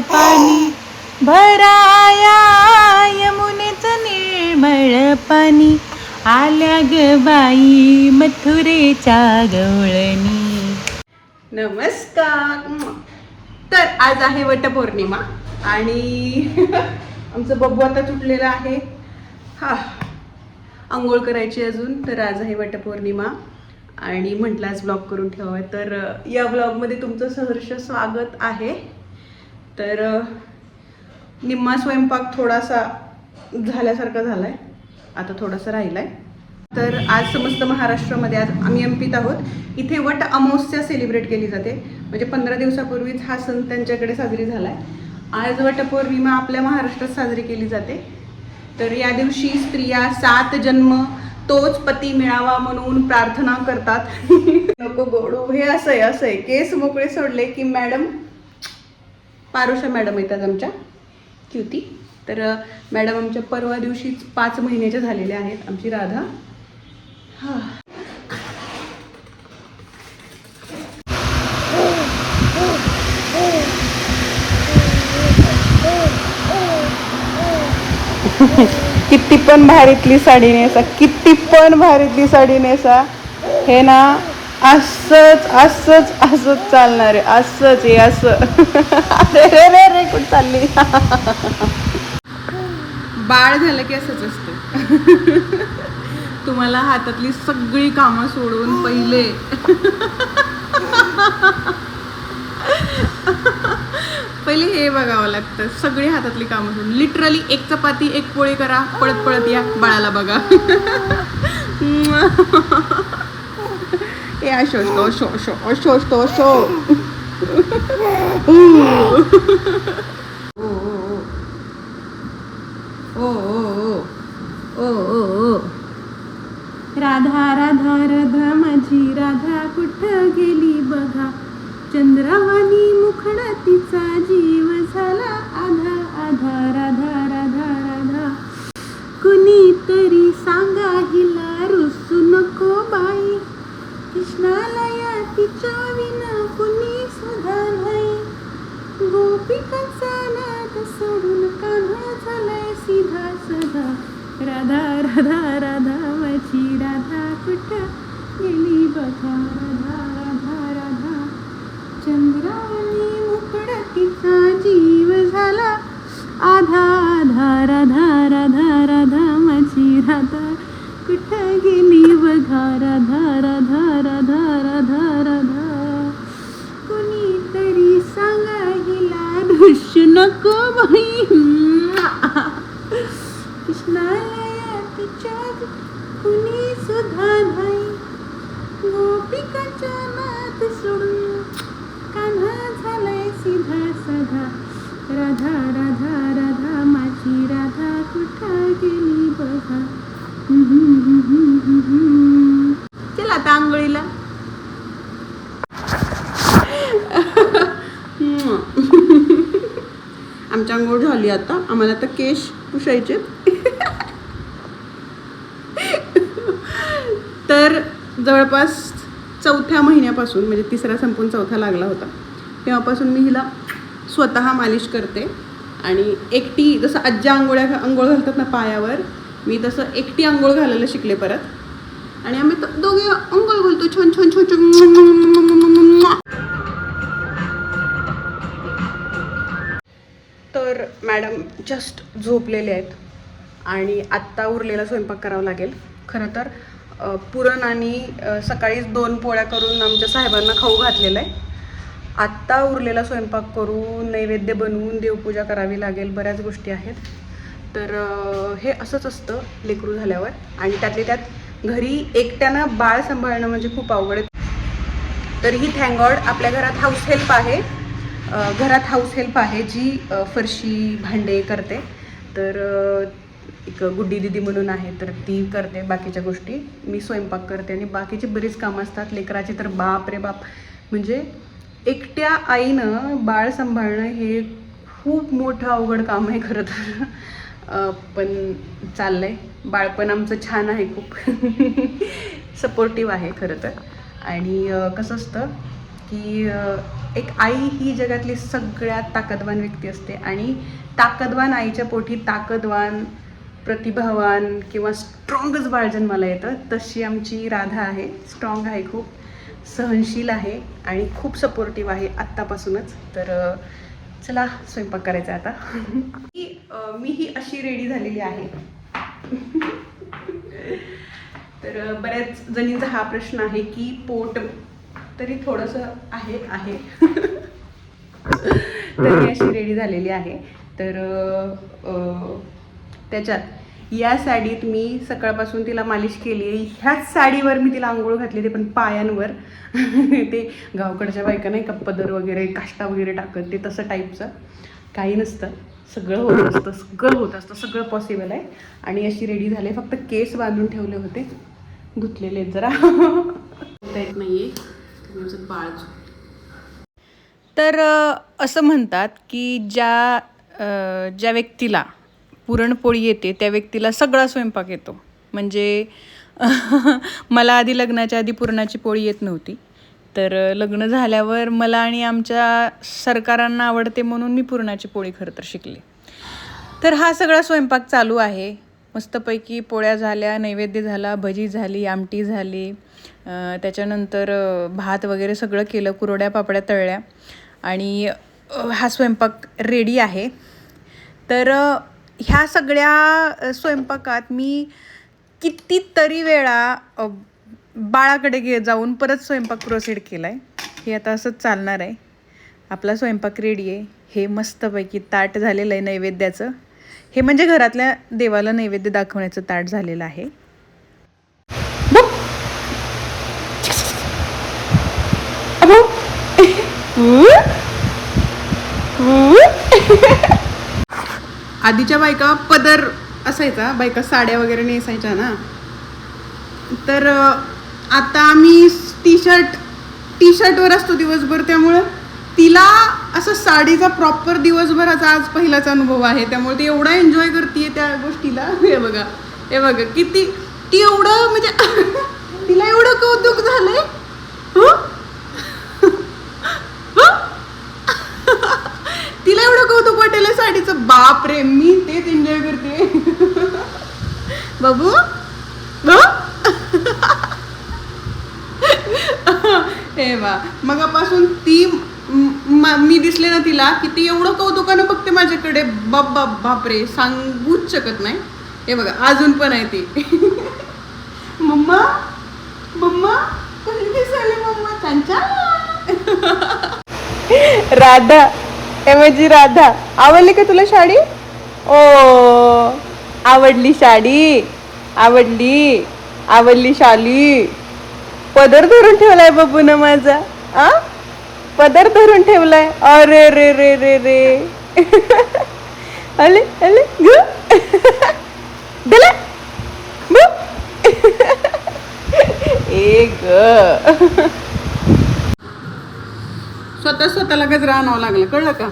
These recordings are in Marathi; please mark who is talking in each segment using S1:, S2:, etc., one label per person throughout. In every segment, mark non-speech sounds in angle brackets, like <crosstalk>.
S1: पाणी भराया यमुनेच निर्मळ पाणी. आल्या ग बाई मथुरेच्या गवळणी.
S2: नमस्कार. तर आज आहे वटपौर्णिमा आणि <laughs> आमचं बब्बू आता तुटलेलं आहे. हा. आंघोळ करायची अजून तर आज आहे वटपौर्णिमा आणि म्हटलं आज ब्लॉग करून ठेवावं. तर या ब्लॉगमध्ये तुमचं सहर्ष स्वागत आहे. तर निम्मा स्वयंपाक थोडासा झाल्यासारखा झाला आहे आता थोडासा आहे तर आज समस्त महाराष्ट्रामध्ये आज आम्ही एमपीत आहोत. इथे वट अमावस्या सेलिब्रेट केली जाते. म्हणजे पंधरा दिवसापूर्वीच हा सण त्यांच्याकडे साजरी झाला आहे आज वटपौर्णिमा आपल्या महाराष्ट्रात साजरी केली जाते. तर या दिवशी स्त्रिया सात जन्म तोच पती मिळावा म्हणून प्रार्थना करतात. <laughs> नको गोडू हे असं आहे असं आहे. केस मोकळे सोडले की मॅडम पारुषा मॅडम येतात आमच्या क्युती. तर मॅडम आमच्या परवा दिवशीच पाच महिन्याच्या झालेल्या आहेत आमची राधा. हां. <laughs> किती पण भारीतली साडी नेसा किती पण भारीतली साडी नेसा. हे ना असंच असंच असंच चालणार आहे. असंच हे असं. अरे रे रे रे कुठं चालली? बाळ झालं की असंच असतं. तुम्हाला हातातली सगळी कामं सोडून पहिले. पहिले हे बघावं लागतं. सगळी हातातली कामं सोडून. लिटरली एक चपाती एक पोळी करा पळत पळत या बाळाला बघा. ए अशो शो शो शो शो शो ओ ओ ओ ओ ओ ओ राधा राधा राधा माझी राधा कुठं गेली बघा? चंद्रावानी तिच्या विना कुणी सुद्धा नाही. गोपिकाचा नाद सोडून कान्हा झालाय सीधा सदा. राधा राधा राधा माझी राधा कुठं गेली बघा. नको बाई कृष्णालया तिच्या कुणी सुद्धा नाही. गोपिकाच्या नात सोडून कान्हा झालाय सीधा साधा राधा राधा राधा माझी राधा कुठं गेली बघा चला आता आंघोळीला आमच्या आंघोळ झाली आता आम्हाला आता केश पुसायचे तर जवळपास चौथ्या महिन्यापासून म्हणजे तिसरा संपून चौथा लागला होता तेव्हापासून मी हिला स्वतः मालिश करते आणि एकटी जसं आज्या आंघोळ्या आंघोळ घालतात ना पायावर मी तसं एकटी आंघोळ घालायला शिकले परत आणि आम्ही दोघे आंघोळ घालतो छान छान छान छान मॅडम जस्ट झोपलेले आहेत. आणि आत्ता उरलेला स्वयंपाक करावा लागेल. खरं तर पुरण आणि सकाळीच दोन पोळ्या करून आमच्या साहेबांना खाऊ घातलेलं आहे. आत्ता उरलेला स्वयंपाक करून नैवेद्य बनवून देवपूजा करावी लागेल बऱ्याच गोष्टी आहेत. तर हे असंच असतं लेकरू झाल्यावर. आणि त्यातले त्यात घरी एकट्यानं बाळ सांभाळणं म्हणजे खूप अवघड आहे. तरीही थँगॉड आपल्या घरात हाऊस हेल्प आहे. घरात हाऊस हेल्प आहे जी फरशी भांडे करते. तर एक गुड्डी दिदी म्हणून आहे तर ती करते बाकीच्या गोष्टी. मी स्वयंपाक करते आणि बाकीची बरीच कामं असतात. लेकराची तर बाप रे बाप. म्हणजे एकट्या आईनं बाळ सांभाळणं हे खूप मोठं अवघड काम आहे खरं तर. अ, पण चाललंय. बाळपण आमचं छान आहे खूप. <laughs> सपोर्टिव्ह आहे खरं तर. आणि कसं असतं की एक आई ही जगातली सगळ्यात ताकदवान व्यक्ती असते आणि ताकदवान आईच्या पोटी ताकदवान प्रतिभावान किंवा स्ट्रॉंगच बाळ जन्माला येतं. तशी आमची राधा आहे. स्ट्रॉंग आहे खूप. सहनशील आहे आणि खूप सपोर्टिव्ह आहे आत्तापासूनच. तर चला स्वयंपाक करायचा आहे आता. मी, मी ही अशी रेडी झालेली आहे. तर बऱ्याच जणींचा हा प्रश्न आहे की पोट तरी थोडंसं आहे आहे. <laughs> तर अशी रेडी झालेली आहे. तर त्याच्यात या साडीत मी सकाळपासून तिला मालिश केली आहे. ह्याच साडीवर मी तिला आंघोळ घातली ते पण पायांवर. <laughs> ते गावकडच्या बायका नाही का पदर वगैरे काष्टा वगैरे टाकत ते तसं टाईपचं काही नसतं. सगळं होत असतं सगळं होत असतं सगळं पॉसिबल आहे. आणि अशी रेडी झाले फक्त केस बांधून ठेवले होते. धुतलेले जरा. <laughs> येत नाहीये. माझं बाळ
S1: तर असं म्हणतात की ज्या ज्या व्यक्तीला पुरणपोळी येते त्या व्यक्तीला सगळा स्वयंपाक येतो. म्हणजे <laughs> मला आधी लग्नाच्या आधी पुरणाची पोळी येत नव्हती. तर लग्न झाल्यावर मला आणि आमच्या सरकारांना आवडते म्हणून मी पुरणाची पोळी खरं तर शिकले. तर हा सगळा स्वयंपाक चालू आहे. मस्तपैकी पोळ्या झाल्या नैवेद्य झाला भजी झाली आमटी झाली. त्याच्यानंतर भात वगैरे सगळं केलं कुरड्या पापड्या तळल्या. आणि हा स्वयंपाक रेडी आहे. तर ह्या सगळ्या स्वयंपाकात मी कितीतरी वेळा बाळाकडे गे जाऊन परत स्वयंपाक प्रोसीड केला आहे हे आता असंच चालणार आहे. आपला स्वयंपाक रेडी आहे. हे मस्तपैकी ताट झालेलं आहे नैवेद्याचं. हे म्हणजे घरातल्या देवाला नैवेद्य दाखवण्याचं ताट झालेलं आहे.
S2: आधीच्या बायका पदर असायचा बायका साड्या वगैरे नेसायच्या ना. तर आता आम्ही टी शर्ट टी शर्टवर असतो दिवसभर त्यामुळं तिला असं साडीचा प्रॉपर दिवसभराचा आज पहिलाच अनुभव आहे. त्यामुळे ती एवढा एन्जॉय करते त्या गोष्टीला. हे बघा हे बघा किती ती एवढं म्हणजे <laughs> तिला एवढं कौतुक झालंय हं? तिला एवढं कौतुक साडीचं बाप रे मी तेच एन्जॉय करते. बाबू? हे वा मगापासून ती मी दिसले ना तिला की ती एवढं कौतुकानं बघते माझ्याकडे. बाप बाप बापरे सांगूच शकत नाही. हे बघा अजून पण आहे ती. मम्मा? मम्मा? कशी दिसायली मम्मा? त्यांच्या
S1: राधा. एम हे राधा. आवडली का तुला साडी? ओ आवडली साडी. आवडली. आवडली शाली. पदर धरून ठेवलाय बाबून माझा. आ? पदर धरून ठेवलाय. अरे रे रे रे रे. अले अले ग. ए ग. <laughs>
S2: स्वतः स्वतःला गजरा आणावं लागलं. कळलं का?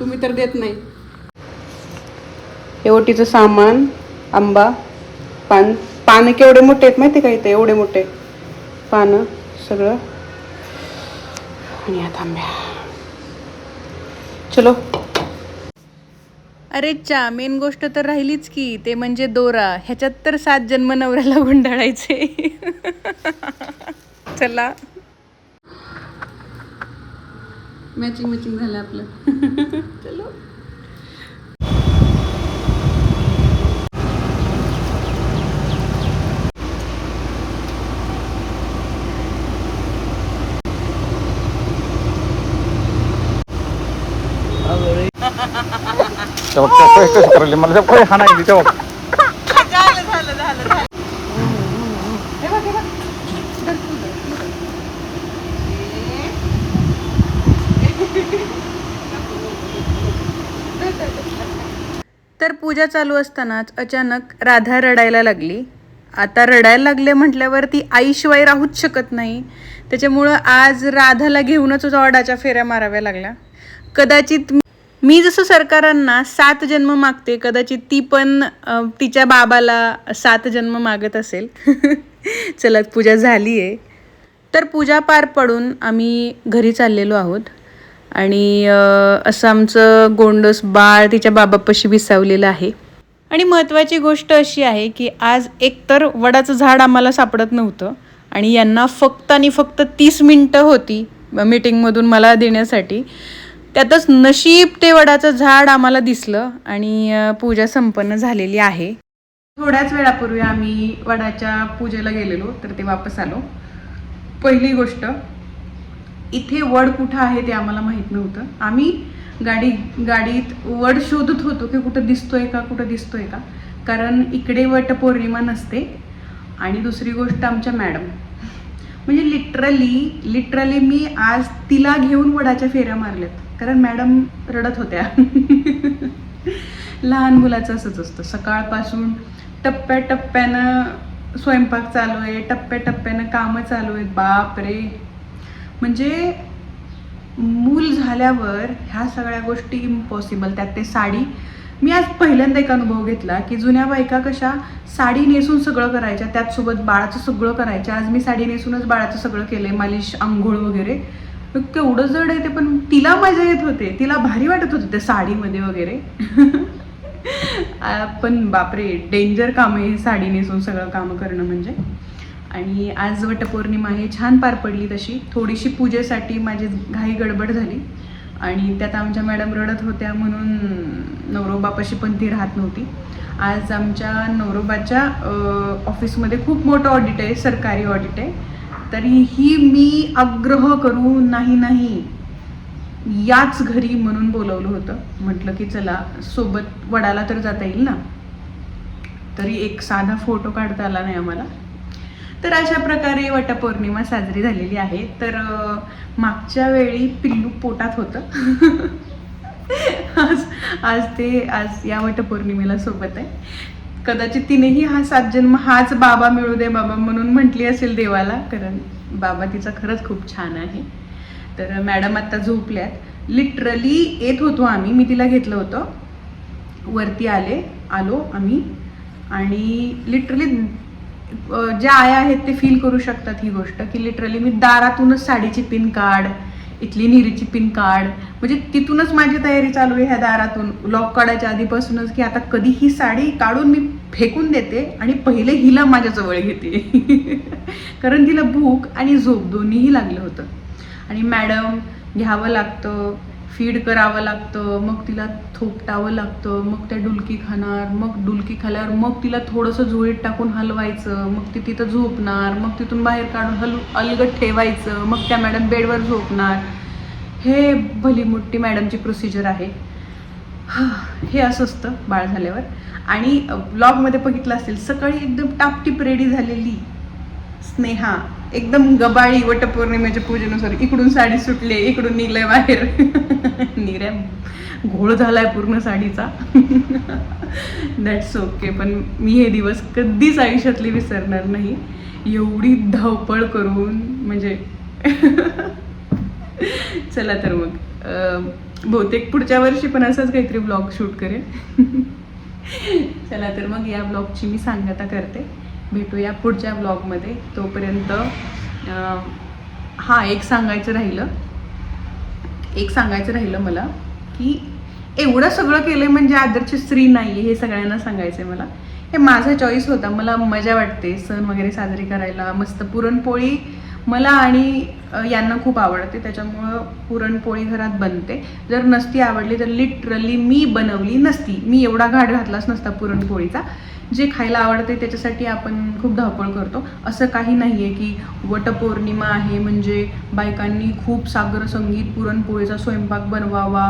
S2: तुम्ही तर देत नाही. हे ओटीचं सामान आंबा पान पानं केवढे मोठे आहेत माहिती का इथे? एवढे मोठे. पानं सगळं. आणि आता आंब्या. चलो.
S1: अरे चा मेन गोष्ट तर राहिलीच की ते म्हणजे दोरा. ह्याच्यात तर सात जन्म नवऱ्याला <laughs> गुंडाळायचे. चला.
S2: मॅचिंग मॅचिंग झालं आपलं. चलो.
S3: तेव्हा कसं कसं करायला मला तेव्हा काही हाणायची तेव्हा
S1: तर पूजा चालू असतानाच अचानक राधा रडायला लागली. आता रडायला लागले म्हटल्यावर ती आईशिवाय राहूच शकत नाही. त्याच्यामुळं आज राधाला घेऊनच ऑडाच्या फेऱ्या माराव्या लागल्या. कदाचित मी जसं सरकारांना सात जन्म मागते कदाचित ती पण तिच्या बाबाला सात जन्म मागत असेल. <laughs> चला पूजा झाली आहे तर पूजा पार पडून आम्ही घरी चाललेलो आहोत. आणि असं आमचं गोंडस बाळ तिच्या बाबापाशी विसावलेलं आहे. आणि महत्त्वाची गोष्ट अशी आहे की आज एकतर वडाचं झाड आम्हाला सापडत नव्हतं आणि यांना फक्त आणि फक्त तीस मिनटं होती मीटिंगमधून मला देण्यासाठी. त्यातच नशीब ते वडाचं झाड आम्हाला दिसलं आणि पूजा संपन्न झालेली आहे.
S2: थोड्याच वेळापूर्वी आम्ही वडाच्या पूजेला गेलेलो तर ते वापस आलो. पहिली गोष्ट इथे वड कुठं आहे ते आम्हाला माहीत नव्हतं. आम्ही गाडी गाडीत वड शोधत होतो की कुठं दिसतोय का कुठं दिसतोय का. कारण इकडे वटपौर्णिमा नसते. आणि दुसरी गोष्ट आमच्या मॅडम. म्हणजे लिटरली लिटरली मी आज तिला घेऊन वडाच्या फेऱ्या मारल्यात. कारण मॅडम रडत होत्या. लहान मुलाचं असंच असतं. सकाळपासून टप्प्याटप्प्यानं स्वयंपाक चालू आहे टप्प्याटप्प्यानं कामं चालू आहेत. बाप रे म्हणजे मूल झाल्यावर ह्या सगळ्या गोष्टी इम्पॉसिबल त्यात ते साडी मी आज पहिल्यांदा एक अनुभव घेतला की जुन्या बायका कशा साडी नेसून सगळं करायच्या त्याचसोबत बाळाचं सगळं करायच्या. आज मी साडी नेसूनच बाळाचं सगळं केलं आहे मालिश आंघोळ वगैरे. केवढं जड आहे ते पण तिला मजा येत होते. तिला भारी वाटत होते त्या साडीमध्ये वगैरे. <laughs> पण बापरे डेंजर काम आहे हे साडी नेसून सगळं कामं करणं म्हणजे. आणि आज वटपौर्णिमा आहे छान पार पडली तशी. थोडीशी पूजेसाठी माझी घाई गडबड झाली. आणि त्यात आमच्या मॅडम रडत होत्या म्हणून नवरोबापाशी पण ती राहत नव्हती. आज आमच्या नवरोबाच्या ऑफिसमध्ये खूप मोठं ऑडिट आहे सरकारी ऑडिट आहे. तरीही मी आग्रह करू नाही नाही याच घरी म्हणून बोलवलं होतं. म्हटलं की चला सोबत वडाला तर जाता येईल ना? तरी एक साधा फोटो काढता आला नाही आम्हाला. तर अशा प्रकारे वटपौर्णिमा साजरी झालेली आहे. तर मागच्या वेळी पिल्लू पोटात होतं. <laughs> आज आज ते आज या वटपौर्णिमेला सोबत आहे. कदाचित तिनेही हा सात जन्म हाच बाबा मिळू दे बाबा म्हणून म्हटली असेल देवाला कारण बाबा तिचा खरंच खूप छान आहे. तर मॅडम आता झोपल्यात. लिटरली येत होतो आम्ही मी तिला घेतलं होतं. वरती आले आलो आम्ही. आणि लिटरली जे आया आहेत ते फील करू शकतात ही गोष्ट की लिटरली मी दारातूनच साडीची पिन काढ इथली निरीची पिन काढ म्हणजे तिथूनच माझी तयारी चालू आहे ह्या दारातून. लॉक काढायच्या आधीपासूनच की आता कधी ही साडी काढून मी फेकून देते आणि पहिले हिला माझ्याजवळ घेते. <laughs> कारण तिला भूक आणि झोप दोन्हीही लागलं होतं. आणि मॅडम घ्यावं लागतं फीड करावं लागतं मग तिला थोपटावं लागतं मग त्या डुलकी खाणार मग डुलकी खाल्यावर मग तिला थोडंसं झोळीत टाकून हलवायचं मग ती तिथं झोपणार मग तिथून बाहेर काढून हल अलगट ठेवायचं मग त्या मॅडम बेडवर झोपणार. हे भली मोठी मॅडमची प्रोसिजर आहे. हा, हे असं असतं बाळ झाल्यावर. आणि ब्लॉगमध्ये बघितलं असेल सकाळी एकदम टापटीप रेडी झालेली स्नेहा. एकदम गबाळी वटपौर्णिमेच्या पूजेनुसार इकडून साडी सुटले इकडून निघलंय बाहेर. <laughs> निऱ्या घोळ झालाय पूर्ण साडीचा. <laughs> दॅट्स ओके पण मी हे दिवस कधीच आयुष्यातले विसरणार नाही. एवढी धावपळ करून म्हणजे <laughs> चला तर मग. बहुतेक पुढच्या वर्षी पण असंच काहीतरी ब्लॉग शूट करेन. चला तर मग या ब्लॉगची मी सांगता करते. भेटूया पुढच्या ब्लॉगमध्ये तोपर्यंत हां एक सांगायचं राहिलं. एक सांगायचं राहिलं मला की एवढं सगळं केलं म्हणजे आदरची स्त्री नाही हे सगळ्यांना सांगायचं मला. हे माझा चॉईस होता. मला मजा वाटते सण वगैरे साजरी करायला. मस्त पुरणपोळी मला आणि यांना खूप आवडते. त्याच्यामुळं पुरणपोळी घरात बनते. जर नसती आवडली तर लिटरली मी बनवली नसती. मी एवढा घाट घातलाच नसता पुरणपोळीचा. जे खायला आवडते त्याच्यासाठी आपण खूप धावपळ करतो. असं काही नाही आहे की वटपौर्णिमा आहे म्हणजे बायकांनी खूप सागर संगीत पुरणपोळीचा स्वयंपाक बनवावा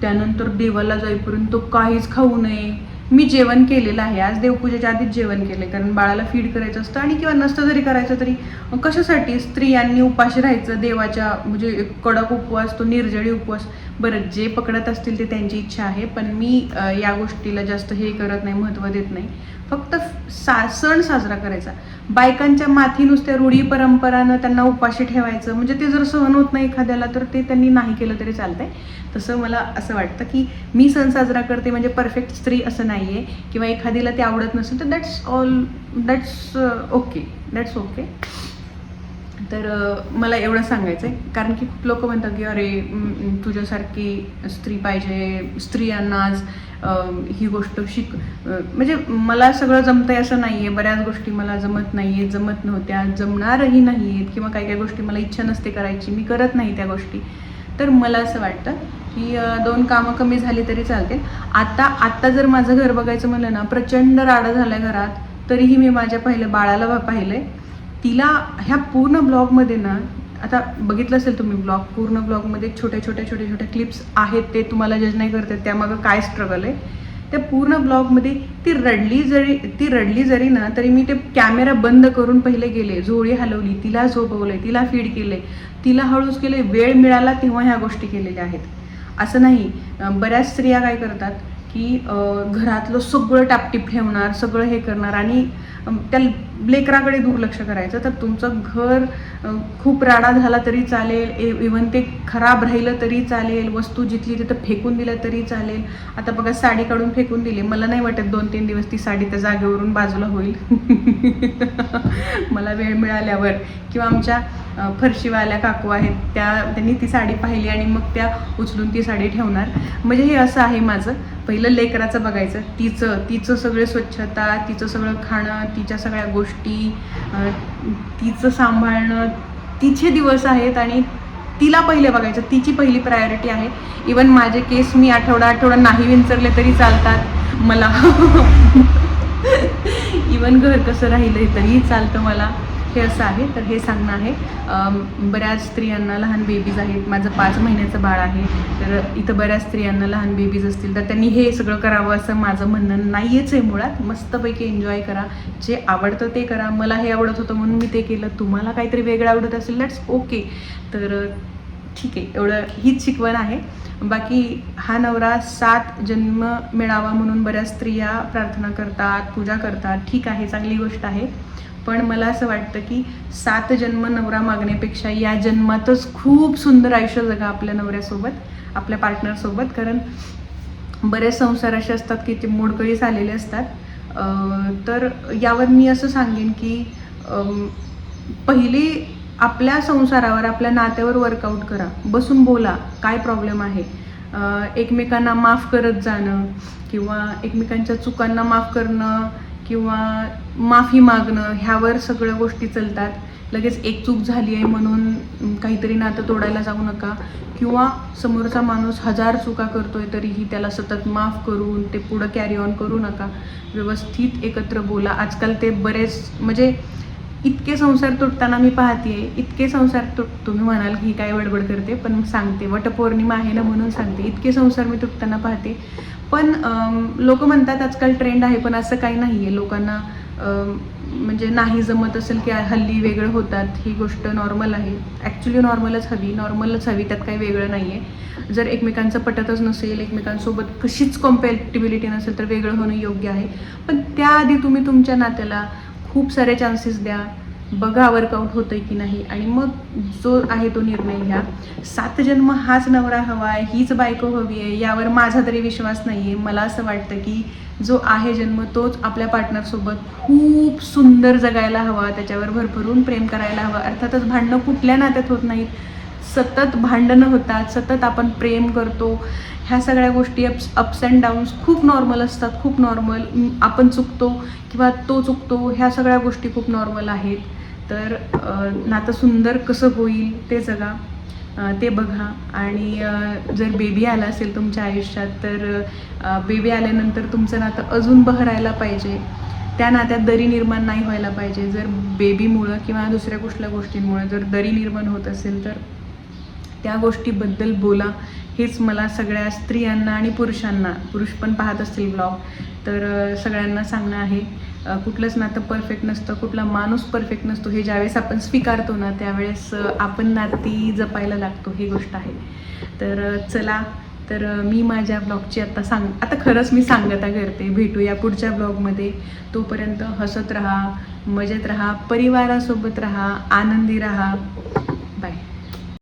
S2: त्यानंतर देवाला जाईपर्यंत काहीच खाऊ नये. मी जेवण केलेलं आहे. आज देवपूजेच्या आधीच जेवण केलं कारण बाळाला फीड करायचं असतं आणि किंवा नसतं जरी करायचं तरी कशासाठी स्त्रियांनी उपाशी राहायचं? देवाच्या म्हणजे कडक उपवास तो निर्जळी उपवास. बरं जे पकडत असतील ते त्यांची इच्छा आहे पण मी या गोष्टीला जास्त हे करत नाही महत्त्व देत नाही. फक्त सा सण साजरा करायचा. बायकांच्या माथी नुसत्या रूढी परंपरानं त्यांना उपाशी ठेवायचं म्हणजे ते जर सहन होत नाही एखाद्याला तर ते त्यांनी नाही केलं तरी चालतंय. तसं मला असं वाटतं की मी सण साजरा करते म्हणजे परफेक्ट स्त्री असं नाही आहे किंवा एखादीला ते आवडत नसेल तर that's all that's okay that's okay तर मला एवढं सांगायचं आहे कारण की खूप लोक म्हणतात की अरे तुझ्यासारखी स्त्री पाहिजे. स्त्रियांना आज ही गोष्ट शिक म्हणजे मला सगळं जमतंय असं नाही आहे बऱ्याच गोष्टी मला जमत नाही आहेत जमत नव्हत्या जमणारही नाही आहेत किंवा काही काही गोष्टी मला इच्छा नसते करायची. मी करत नाही त्या गोष्टी. तर मला असं वाटतं की दोन कामं कमी झाली तरी चालतील. आता आत्ता जर माझं घर बघायचं म्हणलं ना प्रचंड राडा झालं घरात तरीही मी माझ्या पहिल्या बाळाला पाहिलं आहे तिला ह्या पूर्ण ब्लॉगमध्ये ना आता बघितलं असेल तुम्ही ब्लॉग पूर्ण ब्लॉगमध्ये छोट्या छोट्या छोट्या छोट्या क्लिप्स आहेत ते तुम्हाला जज नाही करते त्यामागं काय स्ट्रगल आहे? त्या पूर्ण ब्लॉगमध्ये ती रडली जरी ती रडली जरी ना तरी मी ते कॅमेरा बंद करून पहिले गेले झोळी हलवली तिला झोपवले तिला फीड केले तिला हळूच केले वेळ मिळाला तेव्हा ह्या गोष्टी केलेल्या आहेत. असं नाही बऱ्याच स्त्रिया काय करतात की घरातलं सगळं टापटीप ठेवणार सगळं हे करणार आणि त्या लेकराकडे दुर्लक्ष करायचं तर तुमचं घर खूप राडा झाला तरी चालेल इवन ते खराब राहिलं तरी चालेल वस्तू जिथली तिथं फेकून दिलं तरी चालेल. आता बघा साडी काढून फेकून दिली. मला नाही वाटत दोन तीन दिवस ती साडी त्या जागेवरून बाजूला होईल. <laughs> मला वेळ मिळाल्यावर. किंवा आमच्या फरशीवाल्या काकू आहेत त्या त्यांनी ती साडी पाहिली आणि मग त्या उचलून ती साडी ठेवणार. म्हणजे हे असं आहे माझं. पहिलं लेकराचं बघायचं. तिचं तिचं सगळं स्वच्छता तिचं सगळं खाणं तिच्या सगळ्या गोष्टी तिचं सांभाळणं. तिचे दिवस आहेत आणि तिला पहिले बघायचं. तिची पहिली प्रायोरिटी आहे. इवन माझे केस मी आठवडा आठवडा नाही विंचरले तरी चालतात. मला. <laughs> इवन घर कसं राहिलं तरीही चालतं मला. हे असं आहे तर हे सांगणं आहे. बऱ्याच स्त्रियांना लहान बेबीज आहेत. माझं पाच महिन्याचं बाळ आहे. तर इथं बऱ्याच स्त्रियांना लहान बेबीज असतील तर त्यांनी हे सगळं करावं असं माझं म्हणणं नाहीच आहे मुळात. मस्तपैकी एन्जॉय करा. जे आवडतं ते करा. मला हे आवडत होतं म्हणून मी ते केलं. तुम्हाला काहीतरी वेगळं आवडत असेल दॅट्स ओके तर ठीक आहे. एवढं हीच शिकवण आहे. बाकी हा नवरा सात जन्म मिळावा म्हणून बऱ्याच स्त्रिया प्रार्थना करतात पूजा करतात. ठीक आहे चांगली गोष्ट आहे. पण मला असं वाटतं की सात जन्म नवरा मागण्यापेक्षा या जन्मातच खूप सुंदर आयुष्य जगा आपल्या नवऱ्यासोबत आपल्या पार्टनरसोबत कारण बरेच संसार असे असतात की ते मोडकळीस आलेले असतात. तर यावर मी असं सांगेन की पहिली आपल्या संसारावर आपल्या नात्यावर वर्कआउट करा. बसून बोला काय प्रॉब्लेम आहे? एकमेकांना माफ करत जाणं किंवा एकमेकांच्या चुकांना माफ करणं किंवा माफी मागणं ह्यावर सगळ्या गोष्टी चलतात. लगेच एक चूक झाली आहे म्हणून काहीतरी नातं तोडायला जाऊ नका. किंवा समोरचा माणूस हजार चुका करतोय तरीही त्याला सतत माफ करून ते पुढं कॅरी ऑन करू नका. व्यवस्थित एकत्र बोला. आजकाल ते बरेच म्हणजे इतके संसार तुटताना मी पाहते इतके संसार तुट तुम्ही म्हणाल की ही काय बडबड करते पण सांगते. वटपौर्णिमा आहे ना म्हणून सांगते. इतके संसार मी तुटताना पाहते. पण लोक म्हणतात आजकाल ट्रेंड आहे पण असं काही नाही आहे लोकांना म्हणजे नाही जमत असेल की हल्ली वेगळं होतात ही गोष्ट नॉर्मल आहे. ॲक्च्युली नॉर्मलच हवी. नॉर्मलच हवी त्यात काही वेगळं नाही आहे जर एकमेकांचं पटतच नसेल एकमेकांसोबत कशीच कॉम्पॅटिबिलिटी नसेल तर वेगळं होणं योग्य आहे. पण त्याआधी तुम्ही तुमच्या नात्याला खूप सारे चान्सेस द्या. बघा वर्कआउट होतंय की नाही. आणि मग जो आहे तो निर्णय घ्या. सात जन्म हाच नवरा हवा आहे हीच बायको हवी आहे यावर माझा तरी विश्वास नाही आहे मला असं वाटतं की जो आहे जन्म तोच आपल्या पार्टनरसोबत खूप सुंदर जगायला हवा त्याच्यावर भरभरून प्रेम करायला हवं. अर्थातच भांडणं कुठल्या नात्यात होत नाहीत. सतत भांडणं होतात सतत आपण प्रेम करतो. ह्या सगळ्या गोष्टी अप्स अप्स अँड डाऊन्स खूप नॉर्मल असतात खूप नॉर्मल आपण चुकतो किंवा तो चुकतो ह्या सगळ्या गोष्टी खूप नॉर्मल आहेत. तर नातं सुंदर कसं होईल ते जगा ते बघा. आणि जर बेबी आला असेल तुमच्या आयुष्यात तर बेबी आल्यानंतर तुमचं नातं अजून बहरायला पाहिजे. त्या नात्यात दरी निर्माण नाही व्हायला पाहिजे. जर बेबीमुळं किंवा दुसऱ्या कुठल्या गोष्टींमुळे जर दरी निर्माण होत असेल तर त्या गोष्टीबद्दल बोला. हेच मला सगळ्या स्त्रियांना आणि पुरुषांना पुरुष पण पाहत असतील ब्लॉग तर सगळ्यांना सांगणं आहे. कुठलंच नातं परफेक्ट नसतं कुठला माणूस परफेक्ट नसतो हे ज्यावेळेस आपण स्वीकारतो ना त्यावेळेस आपण नाती जपायला लागतो ही गोष्ट आहे. तर चला तर मी माझ्या ब्लॉगची आता सांग आता खरंच मी सांगता करते. भेटूया पुढच्या ब्लॉगमध्ये तोपर्यंत हसत राहा मजेत राहा परिवारासोबत राहा आनंदी राहा.